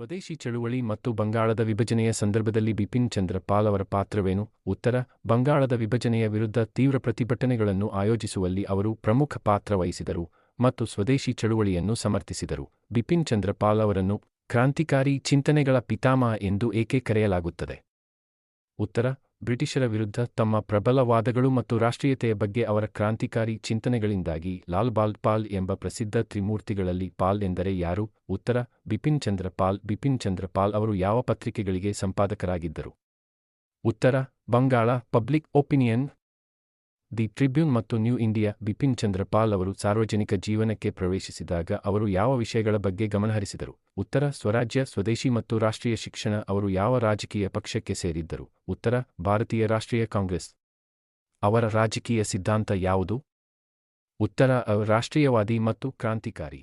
ಸ್ವದೇಶಿ ಚಳುವಳಿ ಮತ್ತು ಬಂಗಾಳದ ವಿಭಜನೆಯ ಸಂದರ್ಭದಲ್ಲಿ ಬಿಪಿನ್ ಚಂದ್ರ ಪಾಲ್ ಅವರ ಪಾತ್ರವೇನು? ಉತ್ತರ, ಬಂಗಾಳದ ವಿಭಜನೆಯ ವಿರುದ್ಧ ತೀವ್ರ ಪ್ರತಿಭಟನೆಗಳನ್ನು ಆಯೋಜಿಸುವಲ್ಲಿ ಅವರು ಪ್ರಮುಖ ಪಾತ್ರ ವಹಿಸಿದರು ಮತ್ತು ಸ್ವದೇಶಿ ಚಳುವಳಿಯನ್ನು ಸಮರ್ಥಿಸಿದರು. ಬಿಪಿನ್ ಚಂದ್ರ ಪಾಲ್ ಅವರನ್ನು ಕ್ರಾಂತಿಕಾರಿ ಚಿಂತನೆಗಳ ಪಿತಾಮಹ ಎಂದು ಏಕೆ ಕರೆಯಲಾಗುತ್ತದೆ? ಉತ್ತರ ಬ್ರಿಟಿಷರ ವಿರುದ್ಧ ತಮ್ಮ ಪ್ರಬಲ ವಾದಗಳು ಮತ್ತು ರಾಷ್ಟ್ರೀಯತೆಯ ಬಗ್ಗೆ ಅವರ ಕ್ರಾಂತಿಕಾರಿ ಚಿಂತನೆಗಳಿಂದಾಗಿ ಲಾಲ್ ಬಾಲ್ ಪಾಲ್ ಎಂಬ ಪ್ರಸಿದ್ಧ ತ್ರಿಮೂರ್ತಿಗಳಲ್ಲಿ ಪಾಲ್ ಎಂದರೆ ಯಾರು? ಉತ್ತರ, ಬಿಪಿನ್ ಚಂದ್ರ ಪಾಲ್. ಬಿಪಿನ್ ಚಂದ್ರ ಪಾಲ್ ಅವರು ಯಾವ ಪತ್ರಿಕೆಗಳಿಗೆ ಸಂಪಾದಕರಾಗಿದ್ದರು? ಉತ್ತರ, Bangala, Public Opinion, the Tribune ಮತ್ತು ನ್ಯೂ ಇಂಡಿಯಾ. ಬಿಪಿನ್ ಚಂದ್ರ ಪಾಲ್ ಅವರು ಸಾರ್ವಜನಿಕ ಜೀವನಕ್ಕೆ ಪ್ರವೇಶಿಸಿದಾಗ ಅವರು ಯಾವ ವಿಷಯಗಳ ಬಗ್ಗೆ ಗಮನಹರಿಸಿದರು? ಉತ್ತರ, ಸ್ವರಾಜ್ಯ, ಸ್ವದೇಶಿ ಮತ್ತು ರಾಷ್ಟ್ರೀಯ ಶಿಕ್ಷಣ. ಅವರು ಯಾವ ರಾಜಕೀಯ ಪಕ್ಷಕ್ಕೆ ಸೇರಿದ್ದರು? ಉತ್ತರ ಭಾರತೀಯ ರಾಷ್ಟ್ರೀಯ ಕಾಂಗ್ರೆಸ್. ಅವರ ರಾಜಕೀಯ ಸಿದ್ಧಾಂತ ಯಾವುದು? ಉತ್ತರ ರಾಷ್ಟ್ರೀಯವಾದಿ ಮತ್ತು ಕ್ರಾಂತಿಕಾರಿ.